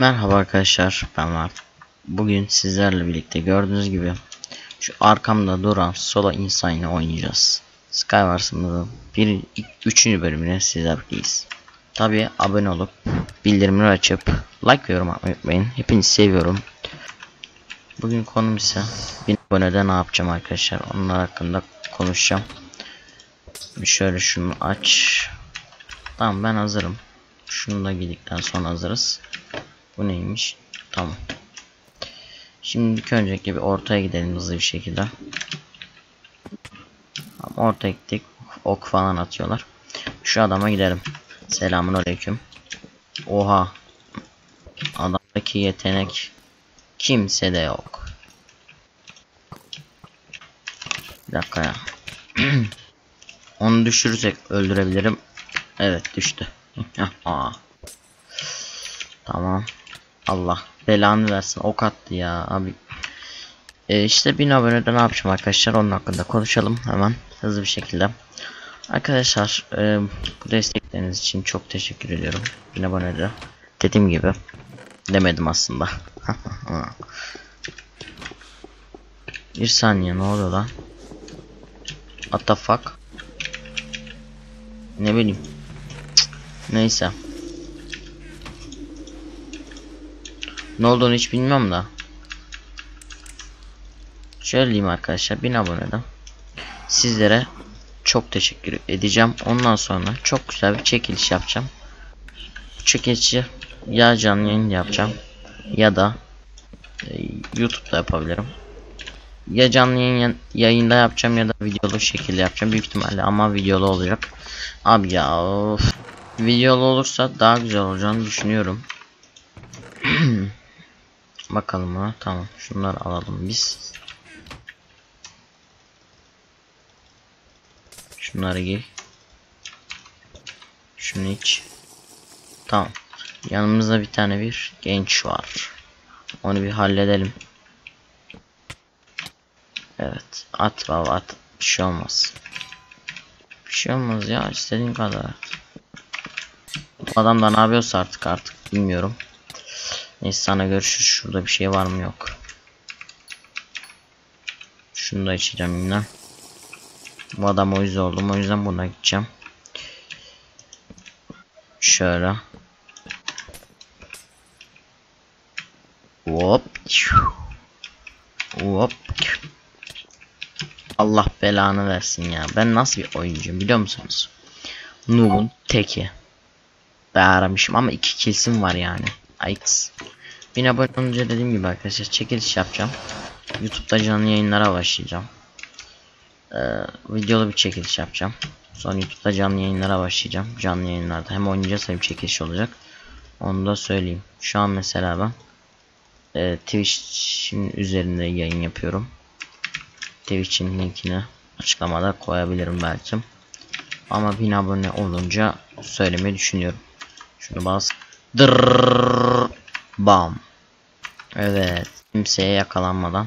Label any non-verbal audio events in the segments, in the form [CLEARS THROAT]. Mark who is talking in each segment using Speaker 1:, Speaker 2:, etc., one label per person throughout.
Speaker 1: Merhaba arkadaşlar ben var. Bugün sizlerle birlikte gördüğünüz gibi şu arkamda duran solo insanı oynayacağız. Skywars'ın bir üçüncü bölümüne sizlerleyiz. Tabi abone olup bildirimleri açıp like ve yorum atmayı unutmayın. Hepinizi seviyorum. Bugün konum ise 1000 abonede ne yapacağım arkadaşlar. Onlar hakkında konuşacağım. Şöyle şunu aç. Tamam ben hazırım. Şunu da gidikten sonra hazırız. Bu neymiş? Tamam. Şimdi ilk öncelikle bir ortaya gidelim hızlı bir şekilde. Tamam, ortaya gittik. Ok falan atıyorlar. Şu adama gidelim. Selamun aleyküm. Oha. Adamdaki yetenek kimse de yok. Bir dakika ya. [CLEARS THROAT] Onu düşürürsek öldürebilirim. Evet düştü. [LAUGHS] Aa. Tamam. Allah belanı versin ok attı ya abi. Ee, işte 1000 abonede ne yapacağım arkadaşlar onun hakkında konuşalım hemen hızlı bir şekilde. Arkadaşlar e, bu destekleriniz için çok teşekkür ediyorum. 1000 abonede dediğim gibi demedim aslında. [LAUGHS] bir saniye ne oluyor lan? What the fuck? Ne bileyim. Cık, Neyse. Ne olduğunu hiç bilmiyorum da. Şöyle diyeyim arkadaşlar 1000 aboneden. Sizlere çok teşekkür edeceğim. Ondan sonra çok güzel bir çekiliş yapacağım. Bu çekilişi ya canlı yayın yapacağım ya da e, YouTube'da yapabilirim. Ya canlı yayın yayında yapacağım ya da videolu şekilde yapacağım büyük ihtimalle ama videolu olacak. Abi ya of. Videolu olursa daha güzel olacağını düşünüyorum. Bakalım ha tamam şunları alalım biz. Şunları giy. Şunu iç. Tamam. Yanımızda bir tane bir genç var. Onu bir halledelim. Evet. At baba at. Bir şey olmaz. Bir şey olmaz ya istediğin kadar. Bu adam da ne yapıyorsa artık artık bilmiyorum. Neyse sana görüşürüz. Şurada bir şey var mı yok. Şunu da içeceğim yine. Bu adam o yüzden oldum. O yüzden buna gideceğim. Şöyle. Hop. Hop. Allah belanı versin ya. Ben nasıl bir oyuncuyum biliyor musunuz? Noob'un teki. Bağırmışım ama iki kilsim var yani. Ayks. 1000 abone olunca dediğim gibi arkadaşlar çekiliş yapacağım. YouTube'da canlı yayınlara başlayacağım. Ee, videolu bir çekiliş yapacağım. Sonra YouTube'da canlı yayınlara başlayacağım. Canlı yayınlarda hem oynayacağız hem çekiliş olacak. Onu da söyleyeyim. Şu an mesela ben e, Twitch'in üzerinde yayın yapıyorum. Twitch'in linkini açıklamada koyabilirim belki. Ama 1000 abone olunca söylemeyi düşünüyorum. Şunu bas. Dırrrr. Bam. Evet. Kimseye yakalanmadan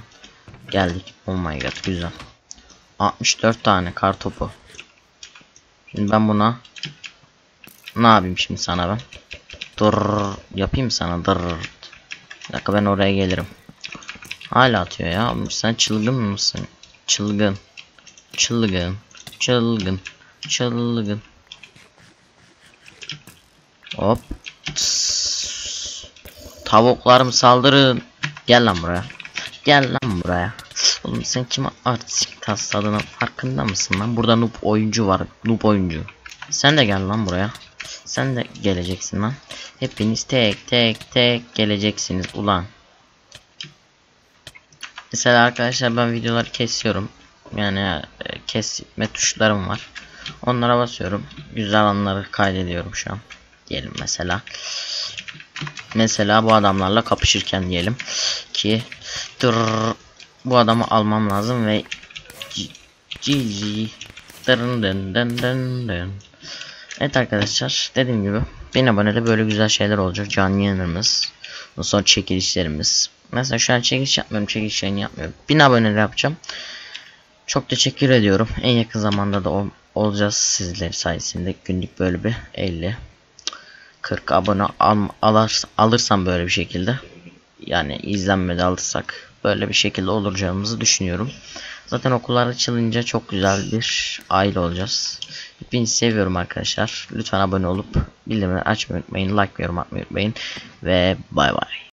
Speaker 1: geldik. Oh my god güzel. 64 tane kar topu. Şimdi ben buna ne yapayım şimdi sana ben? Dur yapayım sana dur. Bir dakika ben oraya gelirim. Hala atıyor ya. Sen çılgın mısın? Çılgın. Çılgın. Çılgın. Çılgın. Hop. Tavuklarım saldırın. Gel lan buraya. Gel lan buraya. Oğlum sen kime artistik tasladığına farkında mısın lan? Burada noob oyuncu var. Noob oyuncu. Sen de gel lan buraya. Sen de geleceksin lan. Hepiniz tek tek tek geleceksiniz ulan. Mesela arkadaşlar ben videoları kesiyorum. Yani e, kesme tuşlarım var. Onlara basıyorum. Güzel anları kaydediyorum şu an. Diyelim mesela. Mesela bu adamlarla kapışırken diyelim ki dur bu adamı almam lazım ve GG dın dın dın dın. Evet arkadaşlar dediğim gibi 1000 abonede böyle güzel şeyler olacak. Canlı yayınlarımız sonra çekilişlerimiz. Mesela şu an çekiliş yapmıyorum çekiliş yayını yapmıyorum. 1000 abonede yapacağım. Çok teşekkür ediyorum. En yakın zamanda da ol olacağız sizler sayesinde. Günlük böyle bir 50 40 abone al, alır, alırsam böyle bir şekilde yani izlenmede alırsak böyle bir şekilde olacağımızı düşünüyorum. Zaten okullar açılınca çok güzel bir aile olacağız. Hepinizi seviyorum arkadaşlar. Lütfen abone olup bildirimleri açmayı unutmayın. Like ve yorum atmayı unutmayın. Ve bay bay.